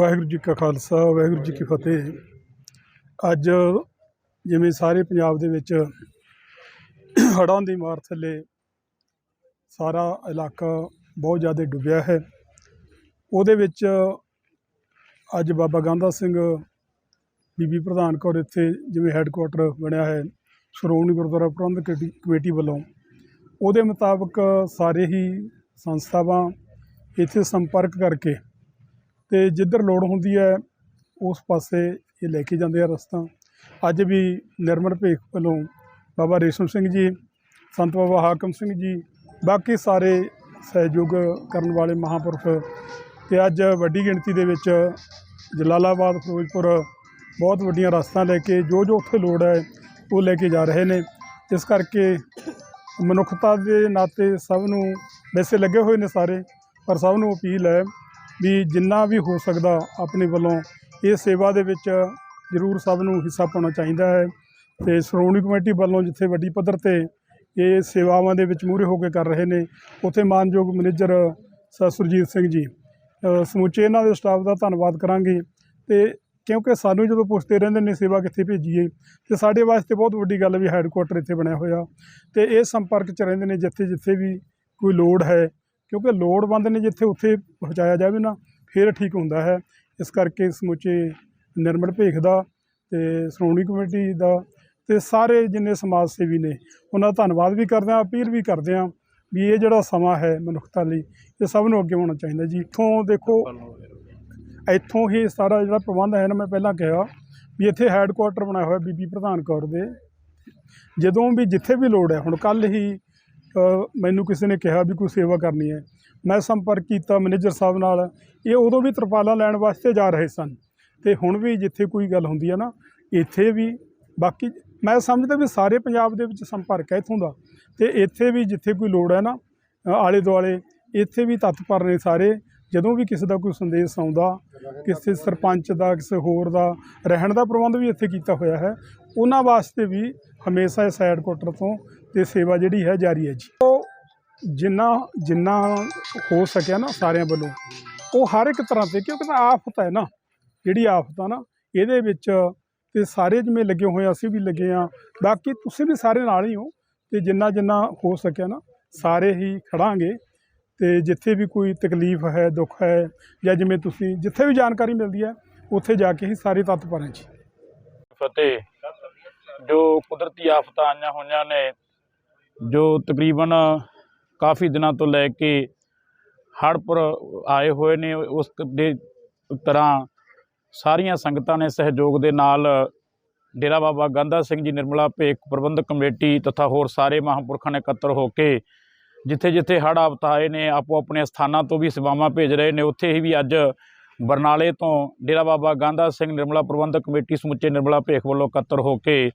ਵਾਹਿਗੁਰੂ ਜੀ ਕਾ ਖਾਲਸਾ, ਵਾਹਿਗੁਰੂ ਜੀ ਕੀ ਫਤਿਹ। ਅੱਜ ਜਿਵੇਂ ਸਾਰੇ ਪੰਜਾਬ ਦੇ ਵਿੱਚ ਹੜ੍ਹਾਂ ਦੀ ਮਾਰ ਥੱਲੇ ਸਾਰਾ ਇਲਾਕਾ ਬਹੁਤ ਜ਼ਿਆਦਾ ਡੁੱਬਿਆ ਹੈ। ਉਹਦੇ ਵਿੱਚ ਅੱਜ ਬਾਬਾ ਗਾਂਧਾ ਸਿੰਘ ਬੀਬੀ ਪ੍ਰਧਾਨ ਕੌਰ ਇੱਥੇ ਜਿਵੇਂ ਹੈੱਡਕੁਆਟਰ ਬਣਿਆ ਹੈ, ਸ਼੍ਰੋਮਣੀ ਗੁਰਦੁਆਰਾ ਪ੍ਰਬੰਧਕ ਕਮੇਟੀ- ਕਮੇਟੀ ਵੱਲੋਂ, ਉਹਦੇ ਮੁਤਾਬਕ ਸਾਰੇ ਹੀ ਸੰਸਥਾਵਾਂ ਇੱਥੇ ਸੰਪਰਕ ਕਰਕੇ ਤੇ ਜਿੱਧਰ ਲੋੜ ਹੁੰਦੀ ਹੈ, ਉਸ ਪਾਸੇ ਇਹ ਲੈ ਕੇ ਜਾਂਦੇ ਆ ਰਸਤਾ। ਅੱਜ ਵੀ ਨਿਰਮਲ ਭੇਖ ਵੱਲੋਂ ਬਾਬਾ ਰੇਸ਼ਮ ਸਿੰਘ ਜੀ, ਸੰਤ ਬਾਬਾ ਹਾਕਮ ਸਿੰਘ ਜੀ, ਬਾਕੀ ਸਾਰੇ ਸਹਿਯੋਗ ਕਰਨ ਵਾਲੇ ਮਹਾਂਪੁਰਖ ਤੇ ਅੱਜ ਵੱਡੀ ਗਿਣਤੀ ਦੇ ਵਿੱਚ ਜਲਾਲਾਬਾਦ, ਫਿਰੋਜ਼ਪੁਰ ਬਹੁਤ ਵੱਡੀਆਂ ਰਸਤਾਂ ਲੈ ਕੇ ਜੋ ਜੋ ਉੱਥੇ ਲੋੜ ਹੈ, ਉਹ ਲੈ ਕੇ ਜਾ ਰਹੇ ਨੇ। ਇਸ ਕਰਕੇ ਮਨੁੱਖਤਾ ਦੇ ਨਾਤੇ ਸਭ ਨੂੰ ਵੈਸੇ ਲੱਗੇ ਹੋਏ ਨੇ ਸਾਰੇ, ਪਰ ਸਭ ਨੂੰ ਅਪੀਲ ਹੈ ਵੀ ਜਿੰਨਾ ਵੀ ਹੋ ਸਕਦਾ ਆਪਣੇ ਵੱਲੋਂ ਇਹ ਸੇਵਾ ਦੇ ਵਿੱਚ ਜ਼ਰੂਰ ਸਭ ਨੂੰ ਹਿੱਸਾ ਪਾਉਣਾ ਚਾਹੀਦਾ ਹੈ ਤੇ ਸ਼੍ਰੋਮਣੀ ਕਮੇਟੀ ਵੱਲੋਂ ਜਿੱਥੇ ਵੱਡੀ ਪੱਧਰ ਤੇ ਇਹ ਸੇਵਾਵਾਂ ਦੇ ਵਿੱਚ ਮੂਹਰੇ ਹੋ ਕੇ ਕਰ ਰਹੇ ਨੇ, ਉੱਥੇ ਮਾਨਯੋਗ ਮੈਨੇਜਰ ਸਰ ਸੁਰਜੀਤ ਸਿੰਘ ਜੀ। ਸਮੁੱਚੇ ਇਹਨਾਂ ਦੇ ਸਟਾਫ ਦਾ ਧੰਨਵਾਦ ਕਰਾਂਗੇ ਤੇ ਕਿਉਂਕਿ ਸਾਨੂੰ ਜਦੋਂ ਪੁੱਛਦੇ ਰਹਿੰਦੇ ਨੇ ਸੇਵਾ ਕਿੱਥੇ ਭੇਜੀਏ, ਤੇ ਸਾਡੇ ਵਾਸਤੇ ਬਹੁਤ ਵੱਡੀ ਗੱਲ ਵੀ ਹੈੱਡਕੁਆਟਰ ਇੱਥੇ ਬਣਿਆ ਹੋਇਆ। ਤੇ ਇਹ ਸੰਪਰਕ 'ਚ ਰਹਿੰਦੇ ਨੇ ਜਿੱਥੇ ਜਿੱਥੇ ਵੀ ਕੋਈ ਲੋੜ ਹੈ ਕਿਉਂਕਿ ਲੋੜਵੰਦ ਨੇ ਜਿੱਥੇ ਉੱਥੇ ਪਹੁੰਚਾਇਆ ਜਾਵੇ ਨਾ, ਫਿਰ ਠੀਕ ਹੁੰਦਾ ਹੈ। ਇਸ ਕਰਕੇ ਸਮੁੱਚੇ ਨਿਰਮਲ ਭੇਖ ਦਾ ਤੇ ਸ਼੍ਰੋਮਣੀ ਕਮੇਟੀ ਦਾ ਤੇ ਸਾਰੇ ਜਿੰਨੇ ਸਮਾਜ ਸੇਵੀ ਨੇ, ਉਹਨਾਂ ਦਾ ਧੰਨਵਾਦ ਵੀ ਕਰਦੇ ਹਾਂ, ਅਪੀਲ ਵੀ ਕਰਦੇ ਹਾਂ ਵੀ ਇਹ ਜਿਹੜਾ ਸਮਾਂ ਹੈ ਮਨੁੱਖਤਾ ਲਈ, ਇਹ ਸਭ ਨੂੰ ਅੱਗੇ ਹੋਣਾ ਚਾਹੀਦਾ ਜੀ। ਇੱਥੋਂ ਦੇਖੋ, ਇੱਥੋਂ ਹੀ ਸਾਰਾ ਜਿਹੜਾ ਪ੍ਰਬੰਧ ਹੈ ਨਾ, ਮੈਂ ਪਹਿਲਾਂ ਕਿਹਾ ਵੀ ਇੱਥੇ ਹੈੱਡਕੁਆਟਰ ਬਣਾਇਆ ਹੋਇਆ ਬੀਬੀ ਪ੍ਰਧਾਨ ਕੌਰ ਦੇ। ਜਦੋਂ ਵੀ ਜਿੱਥੇ ਵੀ ਲੋੜ ਹੈ, ਹੁਣ ਕੱਲ ਹੀ ਮੈਨੂੰ ਕਿਸੇ ਨੇ ਕਿਹਾ ਵੀ ਕੋਈ ਸੇਵਾ ਕਰਨੀ ਹੈ। ਮੈਂ ਸੰਪਰਕ ਕੀਤਾ ਮੈਨੇਜਰ ਸਾਹਿਬ ਨਾਲ। ਇਹ ਉਦੋਂ ਵੀ ਤਰਪਾਲਾਂ ਲੈਣ ਵਾਸਤੇ ਜਾ ਰਹੇ ਸਨ। ਤੇ ਹੁਣ ਵੀ ਜਿੱਥੇ ਕੋਈ ਗੱਲ ਹੁੰਦੀ ਹੈ ਨਾ, ਇੱਥੇ ਵੀ ਬਾਕੀ ਮੈਂ ਸਮਝਦਾ ਵੀ ਸਾਰੇ ਪੰਜਾਬ ਦੇ ਵਿੱਚ ਸੰਪਰਕ ਹੈ ਇੱਥੋਂ ਦਾ। ਤੇ ਇੱਥੇ ਵੀ ਜਿੱਥੇ ਕੋਈ ਲੋੜ ਹੈ ਨਾ, ਆਲੇ ਦੁਆਲੇ, ਇੱਥੇ ਵੀ ਤਤਪਰ ਨੇ ਸਾਰੇ। ਜਦੋਂ ਵੀ ਕਿਸੇ ਦਾ ਕੋਈ ਸੰਦੇਸ਼ ਆਉਂਦਾ, ਕਿਸੇ ਸਰਪੰਚ ਦਾ, ਕਿਸੇ ਹੋਰ ਦਾ, ਰਹਿਣ ਦਾ ਪ੍ਰਬੰਧ ਵੀ ਇੱਥੇ ਕੀਤਾ ਹੋਇਆ ਹੈ। ਉਹਨਾਂ ਵਾਸਤੇ ਵੀ ਹਮੇਸ਼ਾ ਇਸ ਹੈੱਡਕੁਆਟਰ ਤੋਂ ਤੇ ਸੇਵਾ ਜਿਹੜੀ ਹੈ ਜਾਰੀ ਹੈ ਜੀ। ਉਹ ਜਿੰਨਾ ਜਿੰਨਾ ਹੋ ਸਕਿਆ ਨਾ ਸਾਰਿਆਂ ਵੱਲੋਂ, ਉਹ ਹਰ ਇੱਕ ਤਰ੍ਹਾਂ ਤੇ, ਕਿਉਂਕਿ ਤਾਂ ਆਫਤ ਹੈ ਨਾ, ਜਿਹੜੀ ਆਫਤ ਆ ਨਾ, ਇਹਦੇ ਵਿੱਚ ਤੇ ਸਾਰੇ ਜਿਵੇਂ ਲੱਗੇ ਹੋਏ ਅਸੀਂ ਵੀ ਲੱਗੇ ਆ। ਬਾਕੀ ਤੁਸੀਂ ਵੀ ਸਾਰੇ ਨਾਲ ਹੀ ਹੋ, ਤੇ ਜਿੰਨਾ ਜਿੰਨਾ ਹੋ ਸਕਿਆ ਨਾ, ਸਾਰੇ ਹੀ ਖੜਾਂਗੇ। ਤੇ ਜਿੱਥੇ ਵੀ ਕੋਈ ਤਕਲੀਫ ਹੈ, ਦੁੱਖ ਹੈ, ਜਾਂ ਜਿਵੇਂ ਤੁਸੀਂ, ਜਿੱਥੇ ਵੀ ਜਾਣਕਾਰੀ ਮਿਲਦੀ ਹੈ, ਉੱਥੇ ਜਾ ਕੇ ਹੀ ਸਾਰੇ ਤੱਤ ਹੈ ਜੀ। ਫਤਿਹ। ਜੋ ਕੁਦਰਤੀ ਆਫਤਾਂ ਆਈਆਂ ਹੋਈਆਂ ਨੇ ਜੋ ਤਕਰੀਬਨ ਕਾਫੀ ਦਿਨਾਂ ਤੋਂ ਲੈ ਕੇ ਹੜ੍ਹਪੁਰ ਆਏ ਹੋਏ ਨੇ, ਉਸ ਦੇ ਤਰ੍ਹਾਂ ਸਾਰੀਆਂ ਸੰਗਤਾਂ ਨੇ ਸਹਿਯੋਗ ਦੇ ਨਾਲ ਡੇਰਾ ਬਾਬਾ ਗਾਂਧਾ ਸਿੰਘ ਜੀ, ਨਿਰਮਲਾ ਭੇਖ ਪ੍ਰਬੰਧਕ ਕਮੇਟੀ ਤਥਾ ਹੋਰ ਸਾਰੇ ਮਹਾਂਪੁਰਖਾਂ ਨੇ ਇਕੱਤਰ ਹੋ ਕੇ ਜਿੱਥੇ ਜਿੱਥੇ ਹੜ੍ਹ ਆਫਤ ਆਏ ਨੇ, ਆਪੋ ਆਪਣੇ ਸਥਾਨਾਂ ਤੋਂ ਵੀ ਸੇਵਾਵਾਂ ਭੇਜ ਰਹੇ ਨੇ, ਉੱਥੇ ਹੀ ਵੀ ਅੱਜ ਬਰਨਾਲੇ ਤੋਂ ਡੇਰਾ ਬਾਬਾ ਗਾਂਧਾ ਸਿੰਘ, ਨਿਰਮਲਾ ਪ੍ਰਬੰਧਕ ਕਮੇਟੀ ਸਮੁੱਚੇ ਨਿਰਮਲਾ ਭੇਖ ਵੱਲੋਂ ਇਕੱਤਰ ਹੋ ਕੇ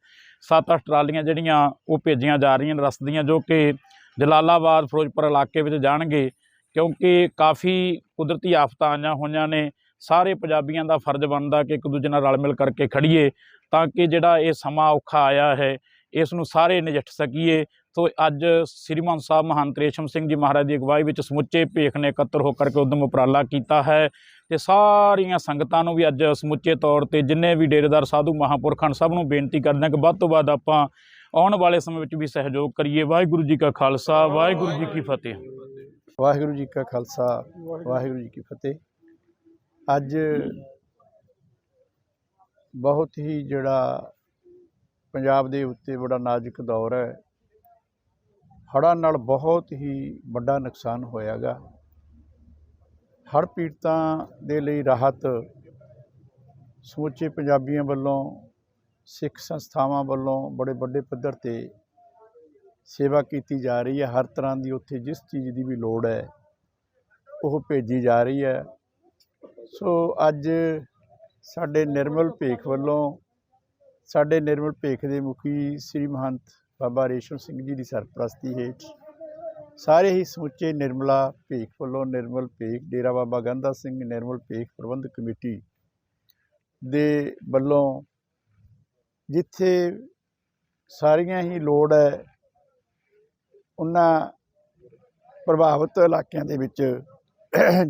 ਸੱਤ ਅੱਠ ਟਰਾਲੀਆਂ ਜਿਹੜੀਆਂ ਉਹ ਭੇਜੀਆਂ ਜਾ ਰਹੀਆਂ ਨੇ, ਰਸਤੇ ਦੀਆਂ, ਜੋ ਕਿ ਜਲਾਲਾਬਾਦ, ਫਿਰੋਜ਼ਪੁਰ ਇਲਾਕੇ ਵਿੱਚ ਜਾਣਗੇ, ਕਿਉਂਕਿ ਕਾਫੀ ਕੁਦਰਤੀ ਆਫਤਾਂ ਆਈਆਂ ਹੋਈਆਂ ਨੇ, ਸਾਰੇ ਪੰਜਾਬੀਆਂ ਦਾ ਫਰਜ਼ ਬਣਦਾ ਕਿ ਇੱਕ ਦੂਜੇ ਨਾਲ ਰਲ ਮਿਲ ਕਰਕੇ ਖੜੀਏ ਤਾਂ ਕਿ ਜਿਹੜਾ ਇਹ ਸਮਾਂ ਔਖਾ ਆਇਆ ਹੈ, ਇਸ ਨੂੰ ਸਾਰੇ ਨਜਿੱਠ ਸਕੀਏ ਸੋ ਅੱਜ ਸ੍ਰੀਮਾਨ ਸਾਹਿਬ ਮਹਾਨ ਰੇਸ਼ਮ ਸਿੰਘ ਜੀ ਮਹਾਰਾਜ ਦੀ ਅਗਵਾਈ ਵਿੱਚ ਸਮੁੱਚੇ ਭੇਖ ਨੇ ਇਕੱਤਰ ਹੋ ਕਰਕੇ ਉਦਮ ਉਪਰਾਲਾ ਕੀਤਾ ਹੈ ਤੇ ਸਾਰੀਆਂ ਸੰਗਤਾਂ ਨੂੰ ਵੀ ਅੱਜ ਸਮੁੱਚੇ ਤੌਰ ਤੇ ਜਿੰਨੇ ਵੀ ਡੇਰੇਦਾਰ, ਸਾਧੂ, ਮਹਾਂਪੁਰਖਾਂ ਨੂੰ ਸਭ ਨੂੰ ਬੇਨਤੀ ਕਰਦੇ ਹਾਂ ਕਿ ਵੱਧ ਤੋਂ ਵੱਧ ਆਪਾਂ ਆਉਣ ਵਾਲੇ ਸਮੇਂ ਵਿੱਚ ਵੀ ਸਹਿਯੋਗ ਕਰੀਏ। ਵਾਹਿਗੁਰੂ ਜੀ ਕਾ ਖਾਲਸਾ, ਵਾਹਿਗੁਰੂ ਜੀ ਕੀ ਫਤਿਹ। ਵਾਹਿਗੁਰੂ ਜੀ ਕਾ ਖਾਲਸਾ, ਵਾਹਿਗੁਰੂ ਜੀ ਕੀ ਫਤਿਹ। ਅੱਜ ਬਹੁਤ ਹੀ ਜਿਹੜਾ ਪੰਜਾਬ ਦੇ ਉੱਤੇ ਬੜਾ ਨਾਜ਼ੁਕ ਦੌਰ ਹੈ। ਹੜ੍ਹਾਂ ਨਾਲ ਬਹੁਤ ਹੀ ਵੱਡਾ ਨੁਕਸਾਨ ਹੋਇਆਗਾ। ਹੜ੍ਹ ਪੀੜਤਾਂ ਦੇ ਲਈ ਰਾਹਤ ਸਮੁੱਚੇ ਪੰਜਾਬੀਆਂ ਵੱਲੋਂ, ਸਿੱਖ ਸੰਸਥਾਵਾਂ ਵੱਲੋਂ ਬੜੇ ਵੱਡੇ ਪੱਧਰ ਤੇ ਸੇਵਾ ਕੀਤੀ ਜਾ ਰਹੀ ਹੈ। ਹਰ ਤਰ੍ਹਾਂ ਦੀ ਉੱਥੇ ਜਿਸ ਚੀਜ਼ ਦੀ ਵੀ ਲੋੜ ਹੈ, ਉਹ ਭੇਜੀ ਜਾ ਰਹੀ ਹੈ। ਸੋ ਅੱਜ ਸਾਡੇ ਨਿਰਮਲ ਭੇਖ ਵੱਲੋਂ, ਸਾਡੇ ਨਿਰਮਲ ਭੇਖ ਦੇ ਮੁਖੀ ਸ੍ਰੀ ਮਹੰਤ ਬਾਬਾ ਰੇਸ਼ਮ ਸਿੰਘ ਜੀ ਦੀ ਸਰਪ੍ਰਸਤੀ ਹੇਠ ਸਾਰੇ ਹੀ ਸਮੁੱਚੇ ਨਿਰਮਲਾ ਭੇਖ ਵੱਲੋਂ ਨਿਰਮਲ ਭੇਖ ਡੇਰਾ ਬਾਬਾ ਗੰਦਾ ਸਿੰਘ ਨਿਰਮਲ ਭੇਖ ਪ੍ਰਬੰਧਕ ਕਮੇਟੀ ਦੇ ਵੱਲੋਂ ਜਿੱਥੇ ਸਾਰੀਆਂ ਹੀ ਲੋੜ ਹੈ, ਉਹਨਾਂ ਪ੍ਰਭਾਵਿਤ ਇਲਾਕਿਆਂ ਦੇ ਵਿੱਚ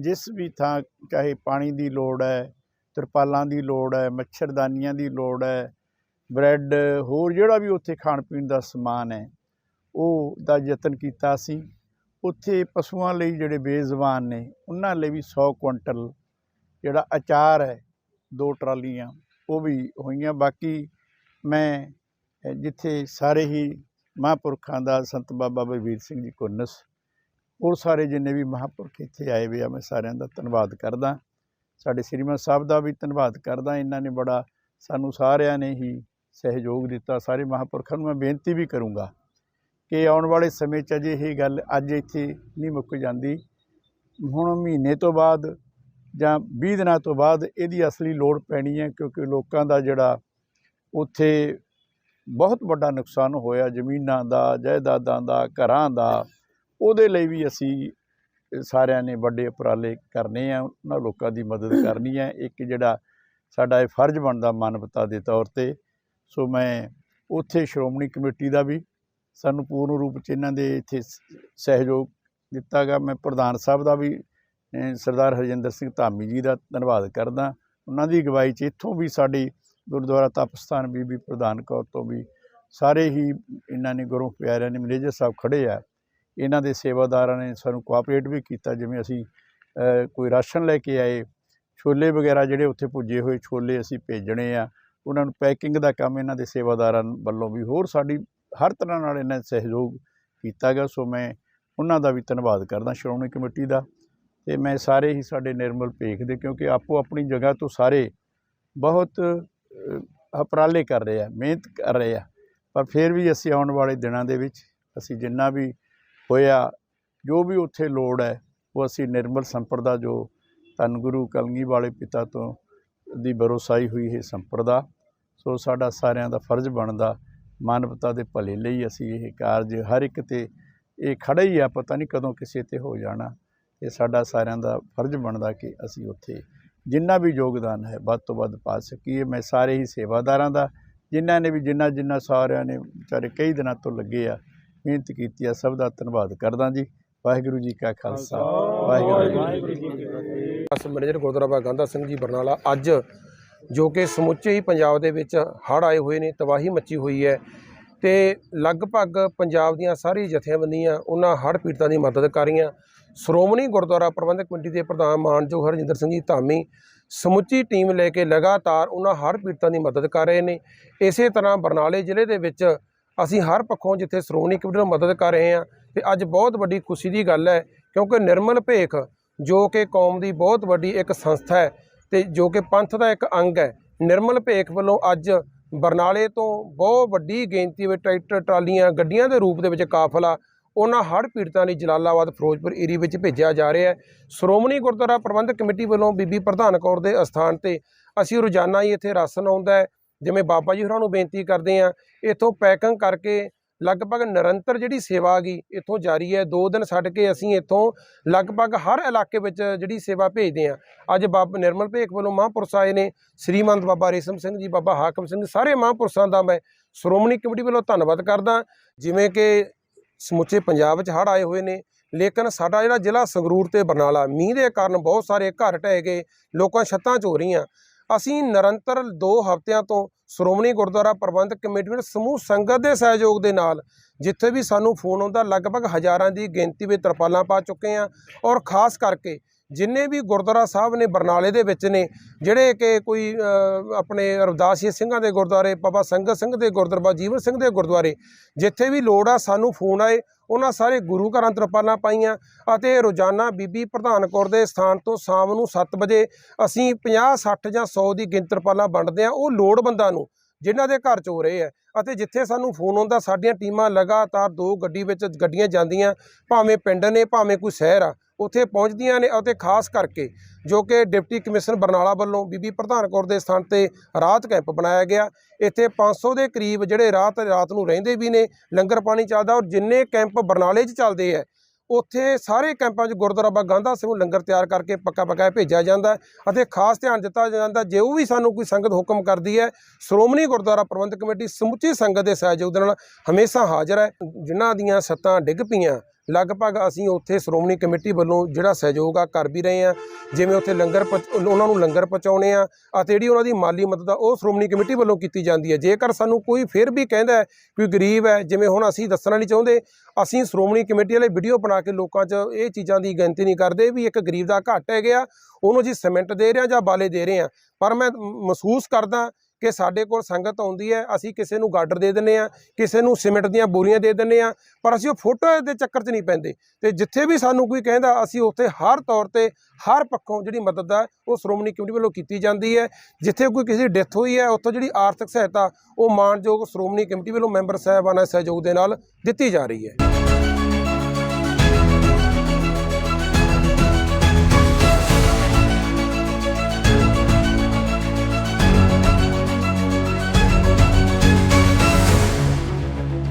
ਜਿਸ ਵੀ ਥਾਂ ਚਾਹੇ ਪਾਣੀ ਦੀ ਲੋੜ ਹੈ, ਤਰਪਾਲਾਂ ਦੀ ਲੋੜ ਹੈ, ਮੱਛਰਦਾਨੀਆਂ ਦੀ ਲੋੜ ਹੈ ਬ੍ਰੈਡ, ਹੋਰ ਜਿਹੜਾ ਵੀ ਉੱਥੇ ਖਾਣ ਪੀਣ ਦਾ ਸਮਾਨ ਹੈ, ਉਹ ਦਾ ਯਤਨ ਕੀਤਾ ਸੀ। ਉੱਥੇ ਪਸ਼ੂਆਂ ਲਈ ਜਿਹੜੇ ਬੇਜ਼ਬਾਨ ਨੇ, ਉਹਨਾਂ ਲਈ ਵੀ 100 ਕੁਇੰਟਲ ਜਿਹੜਾ ਅਚਾਰ ਹੈ, ਦੋ ਟਰਾਲੀਆਂ, ਉਹ ਵੀ ਹੋਈਆਂ। ਬਾਕੀ ਮੈਂ ਜਿੱਥੇ ਸਾਰੇ ਹੀ ਮਹਾਂਪੁਰਖਾਂ ਦਾ ਸੰਤ ਬਾਬਾ ਬਲਵੀਰ ਸਿੰਘ ਜੀ ਕੁੰਨਸ ਹੋਰ ਸਾਰੇ ਜਿੰਨੇ ਵੀ ਮਹਾਂਪੁਰਖ ਇੱਥੇ ਆਏ ਵੇ ਆ, ਮੈਂ ਸਾਰਿਆਂ ਦਾ ਧੰਨਵਾਦ ਕਰਦਾ। ਸਾਡੇ ਸ੍ਰੀਮੰਤ ਸਾਹਿਬ ਦਾ ਵੀ ਧੰਨਵਾਦ ਕਰਦਾ। ਇਹਨਾਂ ਨੇ ਬੜਾ, ਸਾਨੂੰ ਸਾਰਿਆਂ ਨੇ ਹੀ ਸਹਿਯੋਗ ਦਿੱਤਾ, ਸਾਰੇ ਮਹਾਂਪੁਰਖਾਂ ਨੂੰ ਮੈਂ ਬੇਨਤੀ ਵੀ ਕਰੂੰਗਾ ਕਿ ਆਉਣ ਵਾਲੇ ਸਮੇਂ 'ਚ ਅਜੇ ਇਹ ਗੱਲ ਅੱਜ ਇੱਥੇ ਨਹੀਂ ਮੁੱਕ ਜਾਂਦੀ। ਹੁਣ ਮਹੀਨੇ ਤੋਂ ਬਾਅਦ ਜਾਂ 20 ਦਿਨਾਂ ਤੋਂ ਬਾਅਦ ਇਹਦੀ ਅਸਲੀ ਲੋੜ ਪੈਣੀ ਹੈ ਕਿਉਂਕਿ ਲੋਕਾਂ ਦਾ ਜਿਹੜਾ ਉੱਥੇ ਬਹੁਤ ਵੱਡਾ ਨੁਕਸਾਨ ਹੋਇਆ, ਜ਼ਮੀਨਾਂ ਦਾ, ਜਾਇਦਾਦਾਂ ਦਾ, ਘਰਾਂ ਦਾ, ਉਹਦੇ ਲਈ ਵੀ ਅਸੀਂ ਸਾਰਿਆਂ ਨੇ ਵੱਡੇ ਉਪਰਾਲੇ ਕਰਨੇ ਆ, ਉਹਨਾਂ ਲੋਕਾਂ ਦੀ ਮਦਦ ਕਰਨੀ ਹੈ। ਇੱਕ ਜਿਹੜਾ ਸਾਡਾ ਇਹ ਫਰਜ਼ ਬਣਦਾ ਮਾਨਵਤਾ ਦੇ ਤੌਰ ਤੇ ਸੋ ਮੈਂ ਉੱਥੇ ਸ਼੍ਰੋਮਣੀ ਕਮੇਟੀ ਦਾ ਵੀ ਸਾਨੂੰ ਪੂਰਨ ਰੂਪ ਚ ਇਹਨਾਂ ਦੇ ਇੱਥੇ ਸਹਿਯੋਗ ਦਿੱਤਾ ਗਿਆ ਮੈਂ ਪ੍ਰਧਾਨ ਸਾਹਿਬ ਦਾ ਵੀ ਸਰਦਾਰ ਹਰਜਿੰਦਰ ਸਿੰਘ ਧਾਮੀ ਜੀ ਦਾ ਧੰਨਵਾਦ ਕਰਦਾ। ਉਹਨਾਂ ਦੀ ਅਗਵਾਈ 'ਚ ਇੱਥੋਂ ਵੀ ਸਾਡੀ ਗੁਰਦੁਆਰਾ ਤਪਸਥਾਨ ਬੀਬੀ ਪ੍ਰਧਾਨ ਕੌਰ ਤੋਂ ਵੀ ਸਾਰੇ ਹੀ ਇਹਨਾਂ ਨੇ ਗੁਰੂ ਪਿਆਰਿਆਂ ਨੇ ਮੈਨੇਜਰ ਸਾਹਿਬ ਖੜੇ ਆ। ਇਹਨਾਂ ਦੇ ਸੇਵਾਦਾਰਾਂ ਨੇ ਸਾਨੂੰ ਕੋਆਪਰੇਟ ਵੀ ਕੀਤਾ, ਜਿਵੇਂ ਅਸੀਂ ਕੋਈ ਰਾਸ਼ਨ ਲੈ ਕੇ ਆਏ, ਛੋਲੇ ਵਗੈਰਾ ਜਿਹੜੇ ਉੱਥੇ ਪੁੱਜੇ ਹੋਏ, ਛੋਲੇ ਅਸੀਂ ਭੇਜਣੇ ਆ। ਉਹਨਾਂ ਨੂੰ ਪੈਕਿੰਗ ਦਾ ਕੰਮ ਇਹਨਾਂ ਦੇ ਸੇਵਾਦਾਰਾਂ ਵੱਲੋਂ ਵੀ ਹੋਰ ਸਾਡੀ ਹਰ ਤਰ੍ਹਾਂ ਨਾਲ ਇਹਨਾਂ ਸਹਿਯੋਗ ਕੀਤਾ ਗਿਆ। ਸੋ ਮੈਂ ਉਹਨਾਂ ਦਾ ਵੀ ਧੰਨਵਾਦ ਕਰਦਾ ਸ਼੍ਰੋਮਣੀ ਕਮੇਟੀ ਦਾ ਤੇ ਮੈਂ ਸਾਰੇ ਹੀ ਸਾਡੇ ਨਿਰਮਲ ਭੇਖ ਦੇ ਕਿਉਂਕਿ ਆਪੋ ਆਪਣੀ ਜਗ੍ਹਾ ਤੋਂ ਸਾਰੇ ਬਹੁਤ ਅ, ਉਪਰਾਲੇ ਕਰ ਰਹੇ ਆ ਮਿਹਨਤ ਕਰ ਰਹੇ ਆ। ਪਰ ਫਿਰ ਵੀ ਅਸੀਂ ਆਉਣ ਵਾਲੇ ਦਿਨਾਂ ਦੇ ਵਿੱਚ ਅਸੀਂ ਜਿੰਨਾ ਵੀ ਹੋਇਆ ਜੋ ਵੀ ਉੱਥੇ ਲੋੜ ਹੈ ਉਹ ਅਸੀਂ ਨਿਰਮਲ ਸੰਪਰਦਾ ਜੋ ਧੰਨ ਗੁਰੂ ਕਲਗੀ ਵਾਲੇ ਪਿਤਾ ਤੋਂ ਦੀ ਬਰੋਸਾਈ ਹੋਈ ਹੈ ਸੰਪਰਦਾ। ਸੋ ਸਾਡਾ ਸਾਰਿਆਂ ਦਾ ਫਰਜ਼ ਬਣਦਾ ਮਾਨਵਤਾ ਦੇ ਭਲੇ ਲਈ ਅਸੀਂ ਇਹ ਕਾਰਜ ਹਰ ਇੱਕ ਤੇ ਇਹ ਖੜਾ ਹੀ ਆ ਪਤਾ ਨਹੀਂ ਕਦੋਂ ਕਿਸੇ ਤੇ ਹੋ ਜਾਣਾ। ਤੇ ਸਾਡਾ ਸਾਰਿਆਂ ਦਾ ਫਰਜ਼ ਬਣਦਾ ਕਿ ਅਸੀਂ ਉੱਥੇ ਜਿੰਨਾ ਵੀ ਯੋਗਦਾਨ ਹੈ ਵੱਧ ਤੋਂ ਵੱਧ ਪਾ ਸਕੀਏ। ਮੈਂ ਸਾਰੇ ਹੀ ਸੇਵਾਦਾਰਾਂ ਦਾ ਜਿਨ੍ਹਾਂ ਨੇ ਵੀ ਜਿੰਨਾ ਜਿੰਨਾ ਸਾਰਿਆਂ ਨੇ ਵਿਚਾਰੇ ਕਈ ਦਿਨਾਂ ਤੋਂ ਲੱਗੇ ਆ ਮਿਹਨਤ ਕੀਤੀ ਆ ਸਭ ਦਾ ਧੰਨਵਾਦ ਕਰਦਾ ਜੀ। ਵਾਹਿਗੁਰੂ ਜੀ ਕਾ ਖਾਲਸਾ ਵਾਹਿਗੁਰੂ ਜੀ ਕੀ ਫਤਿਹ। ਅਸ ਮੈਨੇਜਰ ਗੁਰਦੁਆਰਾ ਬਾਬਾ ਗਾਂਧਾ ਸਿੰਘ ਜੀ ਬਰਨਾਲਾ, ਅੱਜ ਜੋ ਕਿ ਸਮੁੱਚੇ ਹੀ ਪੰਜਾਬ ਦੇ ਵਿੱਚ ਹੜ੍ਹ ਆਏ ਹੋਏ ਨੇ, ਤਬਾਹੀ ਮੱਚੀ ਹੋਈ ਹੈ ਤੇ ਲਗਭਗ ਪੰਜਾਬ ਦੀਆਂ ਸਾਰੀ ਜਥੇਬੰਦੀਆਂ ਉਹਨਾਂ ਹੜ੍ਹ ਪੀੜਤਾਂ ਦੀ ਮਦਦ ਕਰ ਰਹੀਆਂ। ਸ਼੍ਰੋਮਣੀ ਗੁਰਦੁਆਰਾ ਪ੍ਰਬੰਧਕ ਕਮੇਟੀ ਦੇ ਪ੍ਰਧਾਨ ਮਾਨਯੋਗ ਹਰਜਿੰਦਰ ਸਿੰਘ ਜੀ ਧਾਮੀ ਸਮੁੱਚੀ ਟੀਮ ਲੈ ਕੇ ਲਗਾਤਾਰ ਉਹਨਾਂ ਹੜ੍ਹ ਪੀੜਤਾਂ ਦੀ ਮਦਦ ਕਰ ਰਹੇ ਨੇ। ਇਸੇ ਤਰ੍ਹਾਂ ਬਰਨਾਲੇ ਜ਼ਿਲ੍ਹੇ ਦੇ ਵਿੱਚ ਅਸੀਂ ਹਰ ਪੱਖੋਂ ਜਿੱਥੇ ਸ਼੍ਰੋਮਣੀ ਕਮੇਟੀ ਨੂੰ ਮਦਦ ਕਰ ਰਹੇ ਹਾਂ ਤੇ ਅੱਜ ਬਹੁਤ ਵੱਡੀ ਖੁਸ਼ੀ ਦੀ ਗੱਲ ਹੈ ਕਿਉਂਕਿ ਨਿਰਮਲ ਭੇਖ ਜੋ ਕਿ ਕੌਮ ਦੀ ਬਹੁਤ ਵੱਡੀ ਇੱਕ ਸੰਸਥਾ ਹੈ ਤੇ ਜੋ ਕਿ ਪੰਥ ਦਾ ਇੱਕ ਅੰਗ ਹੈ। ਨਿਰਮਲ ਭੇਖ ਵੱਲੋਂ ਅੱਜ ਬਰਨਾਲੇ ਤੋਂ ਬਹੁਤ ਵੱਡੀ ਗਿਣਤੀ ਵਿੱਚ ਟਰੈਕਟਰ, ਟਰਾਲੀਆਂ, ਗੱਡੀਆਂ ਦੇ ਰੂਪ ਦੇ ਵਿੱਚ ਕਾਫਲਾ ਉਹਨਾਂ ਹੜ੍ਹ ਪੀੜਤਾਂ ਲਈ ਜਲਾਲਾਬਾਦ, ਫਿਰੋਜ਼ਪੁਰ ਏਰੀਏ ਵਿੱਚ ਭੇਜਿਆ ਜਾ ਰਿਹਾ ਹੈ। ਸ਼੍ਰੋਮਣੀ ਗੁਰਦੁਆਰਾ ਪ੍ਰਬੰਧਕ ਕਮੇਟੀ ਵੱਲੋਂ ਬੀਬੀ ਪ੍ਰਧਾਨ ਕੌਰ ਦੇ ਅਸਥਾਨ ਤੇ ਅਸੀਂ ਰੋਜ਼ਾਨਾ ਹੀ ਇੱਥੇ ਰਾਸ਼ਨ ਆਉਂਦਾ ਹੈ। ਜਿਵੇਂ ਬਾਬਾ ਜੀ ਹੋਰਾਂ ਨੂੰ ਬੇਨਤੀ ਕਰਦੇ ਹਾਂ, ਇੱਥੋਂ ਪੈਕਿੰਗ ਕਰਕੇ ਲਗਭਗ ਨਿਰੰਤਰ ਜਿਹੜੀ ਸੇਵਾ ਗਈ ਇੱਥੋਂ ਜਾਰੀ ਹੈ। ਦੋ ਦਿਨ ਛੱਡ ਕੇ ਅਸੀਂ ਇੱਥੋਂ ਲਗਭਗ ਹਰ ਇਲਾਕੇ ਵਿੱਚ ਜਿਹੜੀ ਸੇਵਾ ਭੇਜਦੇ ਹਾਂ। ਅੱਜ ਬਾਬ ਨਿਰਮਲ ਭੇਖ ਵੱਲੋਂ ਮਹਾਂਪੁਰਸ਼ ਆਏ ਨੇ। ਸ੍ਰੀਮੰਤ ਬਾਬਾ ਰੇਸ਼ਮ ਸਿੰਘ ਜੀ, ਬਾਬਾ ਹਾਕਮ ਸਿੰਘ, ਸਾਰੇ ਮਹਾਂਪੁਰਸ਼ਾਂ ਦਾ ਮੈਂ ਸ਼੍ਰੋਮਣੀ ਕਮੇਟੀ ਵੱਲੋਂ ਧੰਨਵਾਦ ਕਰਦਾ। ਜਿਵੇਂ ਕਿ ਸਮੁੱਚੇ ਪੰਜਾਬ ਵਿੱਚ ਹੜ੍ਹ ਆਏ ਹੋਏ ਨੇ, ਲੇਕਿਨ ਸਾਡਾ ਜਿਹੜਾ ਜ਼ਿਲ੍ਹਾ ਸੰਗਰੂਰ ਤੇ ਬਰਨਾਲਾ, ਮੀਂਹ ਦੇ ਕਾਰਨ ਬਹੁਤ ਸਾਰੇ ਘਰ ਢਹਿ ਗਏ, ਲੋਕਾਂ ਛੱਤਾਂ 'ਚ ਹੋ ਰਹੀਆਂ। ਅਸੀਂ ਨਿਰੰਤਰ 2 ਹਫ਼ਤਿਆਂ ਤੋਂ ਸ਼੍ਰੋਮਣੀ ਗੁਰਦੁਆਰਾ ਪ੍ਰਬੰਧਕ ਕਮੇਟੀ ਵਿੱਚ ਸਮੂਹ ਸੰਗਤ ਦੇ ਸਹਿਯੋਗ ਦੇ ਨਾਲ ਜਿੱਥੇ ਵੀ ਸਾਨੂੰ ਫੋਨ ਆਉਂਦਾ, ਲਗਭਗ ਹਜ਼ਾਰਾਂ ਦੀ ਗਿਣਤੀ ਵਿੱਚ ਤਰਪਾਲਾਂ ਪਾ ਚੁੱਕੇ ਹਾਂ ਔਰ ਖਾਸ ਕਰਕੇ ਜਿੰਨੇ ਵੀ ਗੁਰਦੁਆਰਾ ਸਾਹਿਬ ਨੇ, ਬਰਨਾਲੇ ਦੇ ਵਿੱਚ ਨੇ, ਜਿਹੜੇ ਕਿ ਕੋਈ ਆਪਣੇ ਰਵਦਾਸੀਏ ਸਿੰਘਾਂ ਦੇ ਗੁਰਦੁਆਰੇ, ਬਾਬਾ ਸੰਗਤ ਸਿੰਘ ਦੇ ਗੁਰਦੁਆਰਾ, ਬਾਬਾ ਜੀਵਨ ਸਿੰਘ ਦੇ ਗੁਰਦੁਆਰੇ, ਜਿੱਥੇ ਵੀ ਲੋੜ ਆ ਸਾਨੂੰ ਫੋਨ ਆਏ ਉਹਨਾਂ ਸਾਰੇ ਗੁਰੂ ਘਰਾਂ ਤਰਪਾਲਾਂ ਪਾਈਆਂ ਅਤੇ ਰੋਜ਼ਾਨਾ ਬੀਬੀ ਪ੍ਰਧਾਨ ਕੌਰ ਦੇ ਸਥਾਨ ਤੋਂ ਸ਼ਾਮ ਨੂੰ 7 ਵਜੇ ਅਸੀਂ 50 60 ਜਾਂ 100 ਦੀ ਗਿਣਤੀ ਤਰਪਾਲਾਂ ਵੰਡਦੇ ਆ ਉਹ ਲੋੜਵੰਦਾਂ ਨੂੰ ਜਿਨ੍ਹਾਂ ਦੇ ਘਰ ਚ ਹੋ ਰਹੇ ਆ। ਅਤੇ ਜਿੱਥੇ ਸਾਨੂੰ ਫੋਨ ਆਉਂਦਾ, ਸਾਡੀਆਂ ਟੀਮਾਂ ਲਗਾਤਾਰ ਦੋ ਗੱਡੀ ਵਿੱਚ ਗੱਡੀਆਂ ਜਾਂਦੀਆਂ, ਭਾਵੇਂ ਪਿੰਡ ਨੇ, ਭਾਵੇਂ ਕੋਈ ਸ਼ਹਿਰ ਆ, ਉੱਥੇ ਪਹੁੰਚਦੀਆਂ ਨੇ। ਅਤੇ ਖਾਸ ਕਰਕੇ ਜੋ ਕਿ ਡਿਪਟੀ ਕਮਿਸ਼ਨਰ ਬਰਨਾਲਾ ਵੱਲੋਂ ਬੀਬੀ ਪ੍ਰਧਾਨ ਕੌਰ ਦੇ ਸਥਾਨ ਤੇ ਰਾਤ ਕੈਂਪ ਬਣਾਇਆ ਗਿਆ। ਇੱਥੇ 500 ਦੇ ਕਰੀਬ ਜਿਹੜੇ ਰਾਤ ਰਾਤ ਨੂੰ ਰਹਿੰਦੇ ਵੀ ਨੇ, ਲੰਗਰ ਪਾਣੀ ਚੱਲਦਾ ਔਰ ਜਿੰਨੇ ਕੈਂਪ ਬਰਨਾਲੇ 'ਚ ਚੱਲਦੇ ਆ ਉੱਥੇ ਸਾਰੇ ਕੈਂਪਾਂ 'ਚ ਗੁਰਦੁਆਰਾ ਬਾਬਾ ਗਾਂਧਾ ਸਿੰਘ ਨੂੰ ਲੰਗਰ ਤਿਆਰ ਕਰਕੇ ਪੱਕਾ ਪਕਾਇਆ ਭੇਜਿਆ ਜਾਂਦਾ ਅਤੇ ਖਾਸ ਧਿਆਨ ਦਿੱਤਾ ਜਾਂਦਾ ਜੇ ਉਹ ਵੀ ਸਾਨੂੰ ਕੋਈ ਸੰਗਤ ਹੁਕਮ ਕਰਦੀ ਹੈ, ਸ਼੍ਰੋਮਣੀ ਗੁਰਦੁਆਰਾ ਪ੍ਰਬੰਧਕ ਕਮੇਟੀ ਸਮੁੱਚੀ ਸੰਗਤ ਦੇ ਸਹਿਯੋਗ ਨਾਲ ਹਮੇਸ਼ਾ ਹਾਜ਼ਰ ਹੈ। ਜਿਨ੍ਹਾਂ ਦੀਆਂ ਸੱਤਾਂ ਡਿੱਗ ਪਈਆਂ ਲਗਭਗ ਅਸੀਂ ਉੱਥੇ ਸ਼੍ਰੋਮਣੀ ਕਮੇਟੀ ਵੱਲੋਂ ਜਿਹੜਾ ਸਹਿਯੋਗ ਆ, ਕਰ ਵੀ ਰਹੇ ਆ ਜਿਵੇਂ ਉੱਥੇ ਲੰਗਰ ਪਹੁੰਚ- ਉਹਨਾਂ ਨੂੰ ਲੰਗਰ ਪਹੁੰਚਾਉਣੇ ਆ ਅਤੇ ਜਿਹੜੀ ਉਹਨਾਂ ਦੀ ਮਾਲੀ ਮਦਦ ਆ, ਉਹ ਸ਼੍ਰੋਮਣੀ ਕਮੇਟੀ ਵੱਲੋਂ ਕੀਤੀ ਜਾਂਦੀ ਹੈ। ਜੇਕਰ ਸਾਨੂੰ ਕੋਈ ਫਿਰ ਵੀ ਕਹਿੰਦਾ ਹੈ ਕੋਈ ਗਰੀਬ ਹੈ, ਜਿਵੇਂ ਹੁਣ ਅਸੀਂ ਦੱਸਣਾ ਨਹੀਂ ਚਾਹੁੰਦੇ, ਅਸੀਂ ਸ਼੍ਰੋਮਣੀ ਕਮੇਟੀ ਵਾਲੇ ਵੀਡੀਓ ਬਣਾ ਕੇ ਲੋਕਾਂ 'ਚ ਇਹ ਚੀਜ਼ਾਂ ਦੀ ਗਿਣਤੀ ਨਹੀਂ ਕਰਦੇ ਵੀ ਇੱਕ ਗਰੀਬ ਦਾ ਘੱਟ ਹੈ ਗਿਆ ਉਹਨੂੰ ਜੀ ਸਿਮੈਂਟ ਦੇ ਰਹੇ ਆ ਜਾਂ ਬਾਲੇ ਦੇ ਰਹੇ ਆ ਪਰ ਮੈਂ, ਮਹਿਸੂਸ ਕਰਦਾ ਕਿ ਸਾਡੇ ਕੋਲ ਸੰਗਤ ਆਉਂਦੀ ਹੈ, ਅਸੀਂ ਕਿਸੇ ਨੂੰ ਗਾਡਰ ਦੇ ਦਿੰਨੇ ਆ ਕਿਸੇ ਨੂੰ ਸੀਮੈਂਟ ਦੀਆਂ ਬੋਰੀਆਂ ਦੇ ਦਿੰਨੇ ਆ ਪਰ ਅਸੀਂ ਉਹ ਫੋਟੋ ਦੇ ਚੱਕਰ 'ਚ ਨਹੀਂ ਪੈਂਦੇ। ਤੇ ਜਿੱਥੇ ਵੀ ਸਾਨੂੰ ਕੋਈ ਕਹਿੰਦਾ, ਅਸੀਂ ਉੱਥੇ ਹਰ ਤੌਰ ਤੇ ਹਰ ਪੱਖੋਂ ਜਿਹੜੀ ਮਦਦ ਹੈ ਉਹ ਸ਼੍ਰੋਮਣੀ ਕਮੇਟੀ ਵੱਲੋਂ ਕੀਤੀ ਜਾਂਦੀ ਹੈ। ਜਿੱਥੇ ਕੋਈ ਕਿਸੇ ਦੀ ਡੈਥ ਹੋਈ ਹੈ, ਉੱਥੋਂ ਜਿਹੜੀ ਆਰਥਿਕ ਸਹਾਇਤਾ, ਉਹ ਮਾਨਯੋਗ ਸ਼੍ਰੋਮਣੀ ਕਮੇਟੀ ਵੱਲੋਂ ਮੈਂਬਰ ਸਾਹਿਬਾਨਾਂ ਦੇ ਸਹਿਯੋਗ ਦੇ ਨਾਲ ਦਿੱਤੀ ਜਾ ਰਹੀ ਹੈ।